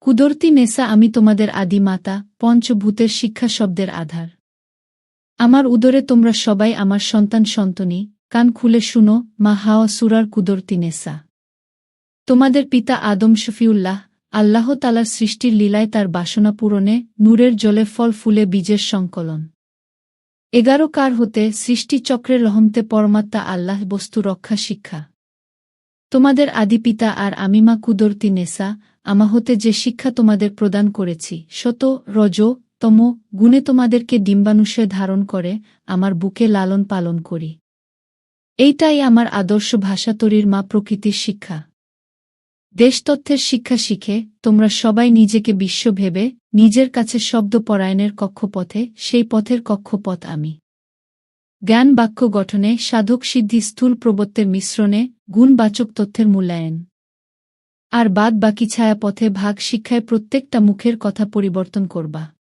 কুদরতি নেসা আমি তোমাদের আদি মাতা, পঞ্চভূতের শিক্ষা শব্দের আধার। আমার উদরে তোমরা সবাই আমার সন্তান সন্তনী, কান খুলে শুনো, মা হাওয়া সুরার কুদরতি নেসা তোমাদের পিতা আদম শফিউল্লাহ, আল্লাহ তালার সৃষ্টির লীলায় তার বাসনা পূরণে, নূরের জলে ফল ফুলে বীজের সংকলন। এগারো কার হতে সৃষ্টিচক্রের রহমতে পরমাত্মা আল্লাহ বস্তু রক্ষা শিক্ষা। তোমাদের আদি পিতা আর আমি মা কুদরতি নেসা, আমা হতে যে শিক্ষা তোমাদের প্রদান করেছি, শত, রজ, তম, গুণে তোমাদেরকে ডিম্বানুষে ধারণ করে, আমার বুকে লালন পালন করি। এইটাই আমার আদর্শ ভাষা তরির মা প্রকৃতির শিক্ষা। দেশতত্ত্বের শিক্ষা শিখে, তোমরা সবাই নিজেকে বিশ্ব ভেবে, নিজের কাছে শব্দ পরায়ণের কক্ষপথে, সেই পথের কক্ষপথ আমি। জ্ঞান বাক্য গঠনে সাধক সিদ্ধি স্থূল প্রবত্তের মিশ্রণে গুণবাচক তথ্যের মূল্যায়ন। আর বাদ বাকি ছায়া পথে ভাগ শিক্ষায় প্রত্যেকটা মুখের কথা পরিবর্তন করবা।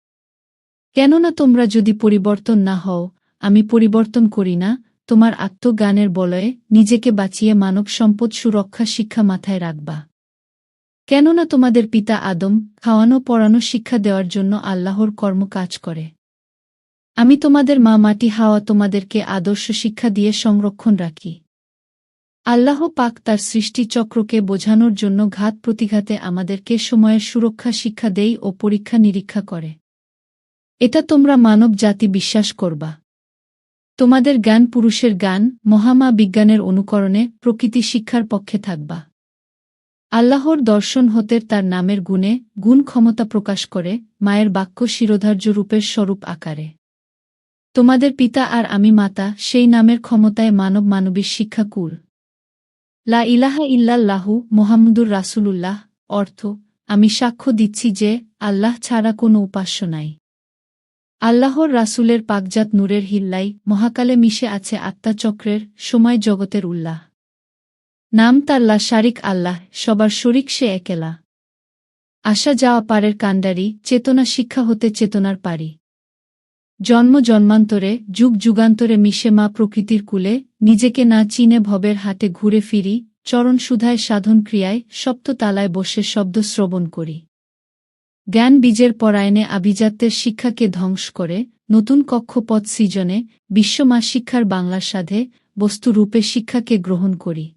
কেননা তোমরা যদি পরিবর্তন না হও, আমি পরিবর্তন করি না, তোমার আত্মজ্ঞানের বলয়ে নিজেকে বাঁচিয়ে মানব সম্পদ সুরক্ষা শিক্ষা মাথায় রাখবা। কেননা তোমাদের পিতা আদম খাওয়ানো পড়ানো শিক্ষা দেওয়ার জন্য আল্লাহর কর্ম কাজ করে। আমি তোমাদের মা মাটি হাওয়া তোমাদেরকে আদর্শ শিক্ষা দিয়ে সংরক্ষণ রাখি। আল্লাহ পাক তার সৃষ্টিচক্রকে বোঝানোর জন্য ঘাত প্রতিঘাতে আমাদেরকে সময়ের সুরক্ষা শিক্ষা দেই ও পরীক্ষা নিরীক্ষা করে। এটা তোমরা মানব জাতি বিশ্বাস করবা। তোমাদের জ্ঞান পুরুষের জ্ঞান, মহামা বিজ্ঞানের অনুকরণে প্রকৃতি শিক্ষার পক্ষে থাকবা। আল্লাহর দর্শন হতে তার নামের গুণে গুণ ক্ষমতা প্রকাশ করে, মায়ের বাক্য শিরোধার্য রূপের স্বরূপ আকারে। তোমাদের পিতা আর আমি মাতা, সেই নামের ক্ষমতায় মানব মানবীর শিক্ষা কুল। লা ইলাহা ইল্লাল্লাহু মোহাম্মদুর রাসূলুল্লাহ, অর্থ, আমি সাক্ষ্য দিচ্ছি যে, আল্লাহ ছাড়া কোনো উপাস্য নাই। আল্লাহর রাসূলের পাকজাত নূরের হিল্লাই, মহাকালে মিশে আছে আত্মাচক্রের সময় জগতের উল্লাহ। নাম তাল্লা শারিক আল্লাহ, সবার শরিক সে একেলা। আসা যাওয়া পারের কাণ্ডারি, চেতনা শিক্ষা হতে চেতনার পারি। জন্ম জন্মান্তরে, যুগ যুগান্তরে মিশে মা প্রকৃতির কুলে, নিজেকে না চিনে ভবের হাতে ঘুরে ফিরি, চরণ সুধায় সাধন ক্রিয়ায় সপ্ততালায় বসে শব্দ শ্রবণ করি। জ্ঞান বীজের পরায়ণে আভিজাত্যের শিক্ষাকে ধ্বংস করে, নতুন কক্ষপথ সৃজনে বিশ্বমা শিক্ষার বাংলা সাধে বস্তুরূপে শিক্ষাকে গ্রহণ করি।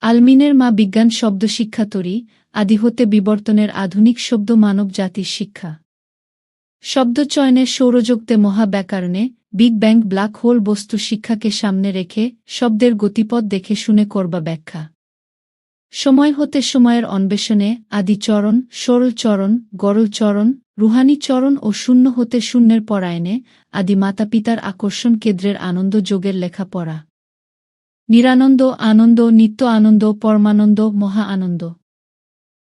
আলমিনের মা বিজ্ঞান শব্দ শিক্ষা তরি, আদি হতে বিবর্তনের আধুনিক শব্দ মানব জাতির শিক্ষা। শব্দচয়নের সৌরযুক্তে মহাব্যাকরণে বিগ ব্যাং ব্ল্যাক হোল বস্তু শিক্ষাকে সামনে রেখে শব্দের গতিপথ দেখে শুনে করবা ব্যাখ্যা। সময় হতে সময়ের অন্বেষণে আদি চরণ, সরল চরণ, গরল চরণ, রুহানি চরণ ও শূন্য হতে শূন্যের পরায়ণে আদি মাতা পিতার আকর্ষণ কেন্দ্রের আনন্দ যোগের লেখা পড়া। নিরানন্দ, আনন্দ, নিত্য আনন্দ, পরমানন্দ, মহা আনন্দ।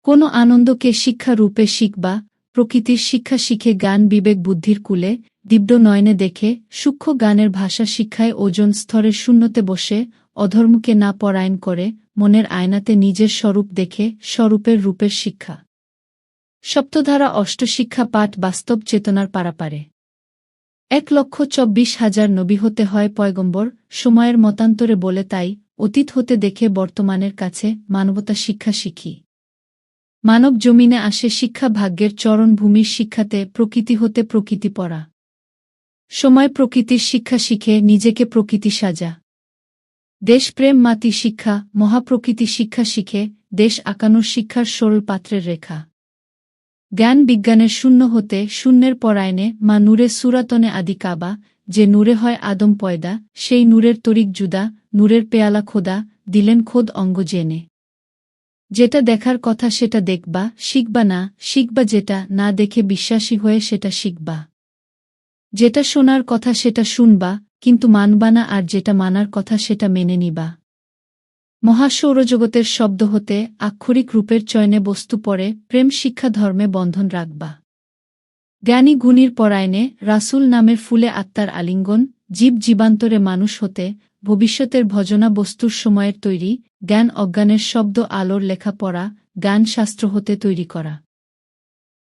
কোনো আনন্দকে শিক্ষা রূপে শিখবা প্রকৃতির শিক্ষা শিখে গান বিবেক বুদ্ধির কুলে, দিব্য নয়নে দেখে, সূক্ষ্ম গানের ভাষা শিক্ষায় ওজন স্তরের শূন্যতে বসে, অধর্মকে না পরায়ণ করে, মনের আয়নাতে নিজের স্বরূপ দেখে, স্বরূপের রূপের শিক্ষা। সপ্তধারা অষ্টশিক্ষা পাঠ বাস্তব চেতনার পারাপারে। এক লক্ষ চব্বিশ হাজার নবী হতে হয় পয়গম্বর, সময়ের মতান্তরে বলে তাই, অতীত হতে দেখে বর্তমানের কাছে মানবতা শিক্ষা শিখি। মানব জমিনে আসে শিক্ষা ভাগ্যের চরণ ভূমির শিক্ষাতে প্রকৃতি হতে প্রকৃতি পড়া সময় প্রকৃতির শিক্ষা শিখে নিজেকে প্রকৃতি সাজা। দেশপ্রেম মাতি শিক্ষা, মহাপ্রকৃতি শিক্ষা শিখে দেশ আকানোর শিক্ষার সরল পাত্রের রেখা। জ্ঞান বিজ্ঞানের শূন্য হতে শূন্যের পরায়ণে মা নূরে সুরাতনে আদি কাবা, যে নূরে হয় আদম পয়দা, সেই নূরের তরিক জুদা, নূরের পেয়ালা খোদা, দিলেন খোদ অঙ্গ জেনে। যেটা দেখার কথা সেটা দেখবা, শিখবা না, শিখবা যেটা না দেখে বিশ্বাসী হয়ে সেটা শিখবা। যেটা শোনার কথা সেটা শুনবা, কিন্তু মানবা না আর যেটা মানার কথা সেটা মেনে নিবা। মহাসৌরজগতের শব্দ হতে আক্ষরিক রূপের চয়নে বস্তু পরে প্রেম শিক্ষা ধর্মে বন্ধন রাখবা। জ্ঞানী গুণীর পরায়ণে রাসুল নামের ফুলে আত্মার আলিঙ্গন জীব জীবান্তরে মানুষ হতে ভবিষ্যতের ভজনা বস্তুর সময়ের তৈরি, জ্ঞান অজ্ঞানের শব্দ আলোর লেখা পড়া জ্ঞান শাস্ত্র হতে তৈরি করা।